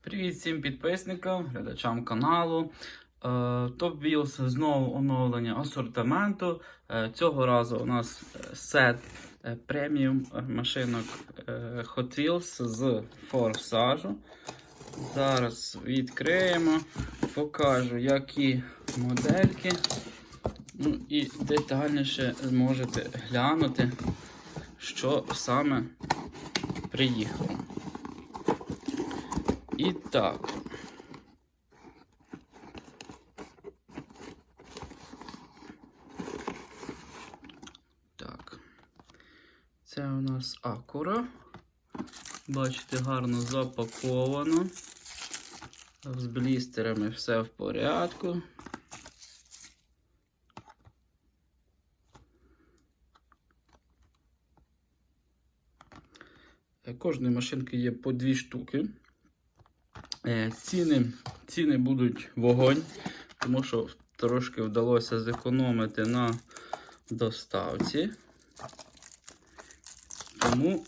Привіт всім підписникам, глядачам каналу. Е, Top Wheels знову оновлення асортименту. Е, Цього разу у нас е, сет е, преміум машинок е, Hot Wheels з форсажу. Зараз відкриємо, покажу, які модельки. Ну і детальніше зможете глянути, що саме приїхало. І так. Так. Це у нас акура. Бачите, гарно запаковано. З блістерами все в порядку. Кожної машинки є по дві штуки. Е, Ціни, ціни будуть вогонь, тому що трошки вдалося зекономити на доставці. Тому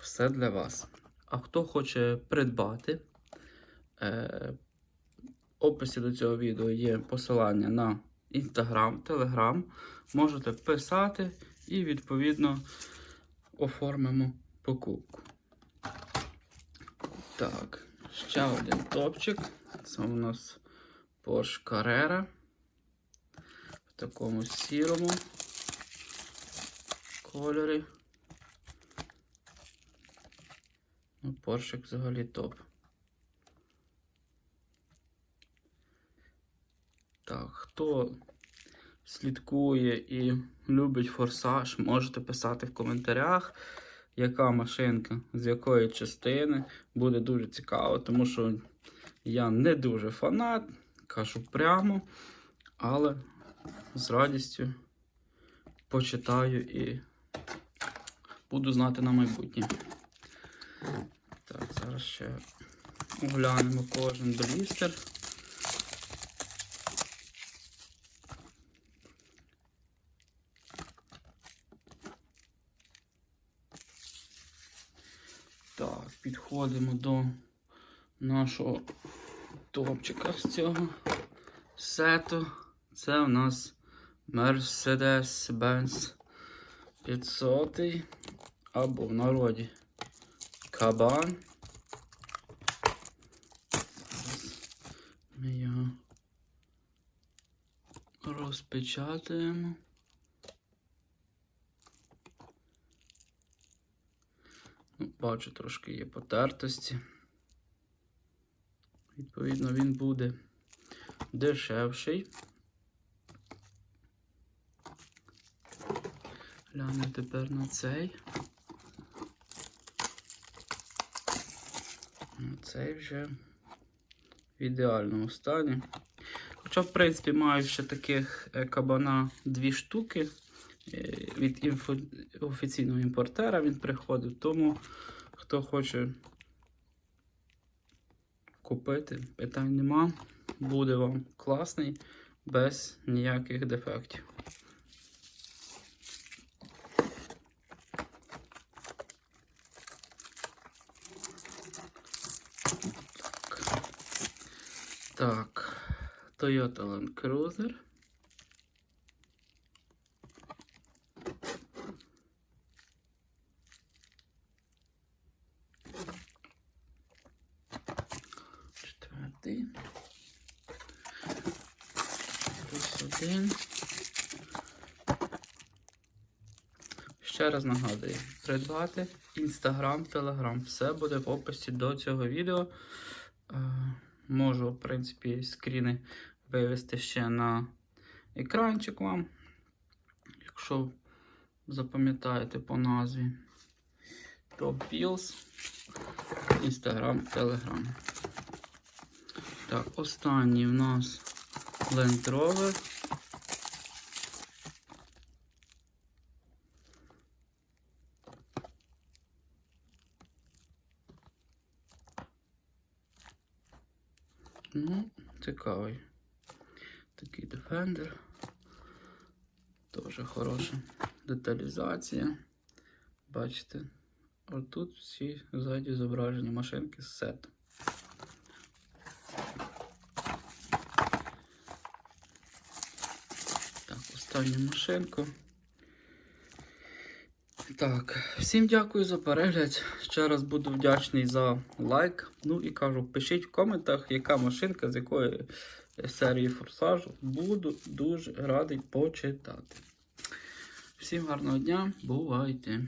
все для вас. А хто хоче придбати, е, в описі до цього відео є посилання на Instagram, Telegram. Можете писати і відповідно оформимо покупку. Так, ще один топчик. Це у нас Porsche Carrera в такому сірому кольорі. Ну, Поршик взагалі топ. Так, хто слідкує і любить форсаж, можете писати в коментарях, яка машинка, з якої частини. Буде дуже цікаво, тому що я не дуже фанат, кажу прямо, але з радістю почитаю і буду знати на майбутнє. Так, зараз ще оглянемо кожен блістер. Так, підходимо до нашого топчика з цього сету. Це у нас Mercedes-Benz 500 або в народі кабан. Ми його розпечатаємо. Бачу, трошки є потертості. Відповідно, він буде дешевший. Глянемо тепер на цей. Цей вже в ідеальному стані. Хоча, в принципі, маю ще таких е, кабана дві штуки. Е, Від інфо... офіційного імпортера він приходив. Тому, хто хоче купити, питань нема. Буде вам класний, без ніяких дефектів. Так, Toyota Land Cruiser. Один. Ще раз нагадую, придбати Інстаграм, Телеграм. Все буде в описі до цього відео. Е, Можу, в принципі, скріни вивести ще на екранчик вам, якщо запам'ятаєте по назві. Top Instagram, Telegram. Так, останній в нас Land Rover. Ну, цікавий. Такий Defender. Теж хороша деталізація. Бачите, А тут всі ззаді зображені машинки з сетом. Так, останню машинку. Так, всім дякую за перегляд. Ще раз буду вдячний за лайк. Ну і кажу, пишіть в коментах, яка машинка з якої серії форсажу. Буду дуже радий почитати. Всім гарного дня, бувайте!